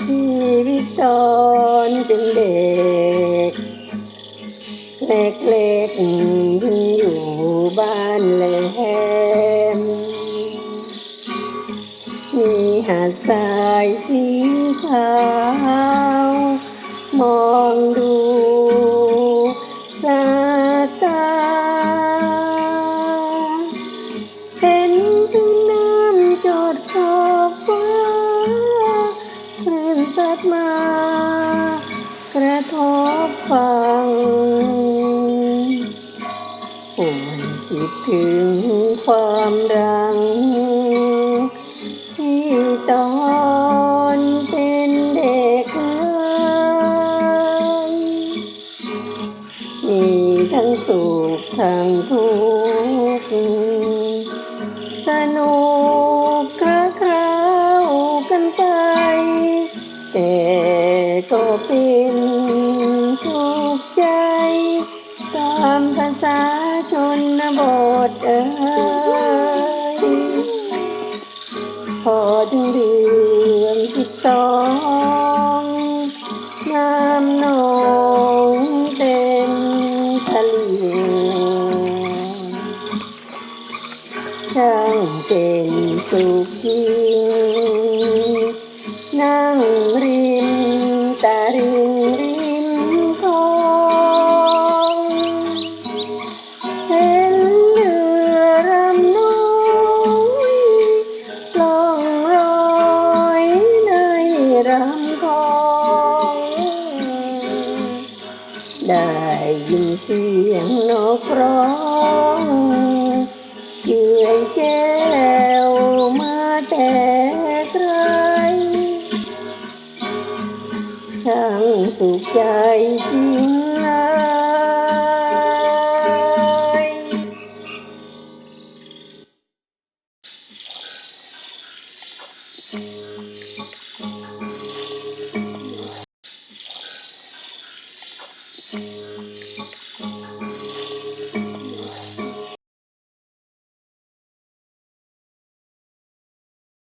ชีวิตตอนเป็นเด็ก เล็กๆยังอยู่บ้านแหลมมีหาดทรายสีขาว มองดู ดมากระทบฟังหวนคิดถึงความรัง ที่ตอนเป็นเด็กนั้นมีทั้งสุขทั้งทุกข์ ก็เป็นทุกข์ใจ ตามภาษาชนบทเอ่ยพอถึงเดือนสิบสองน้ำนองเต็มทะเลช่างเป็นสุขยิ่ง ได้ยินเสียงนกร้องเกี่ยแก้วมาแต่ไกลช่างสุขใจจริงเลยค Música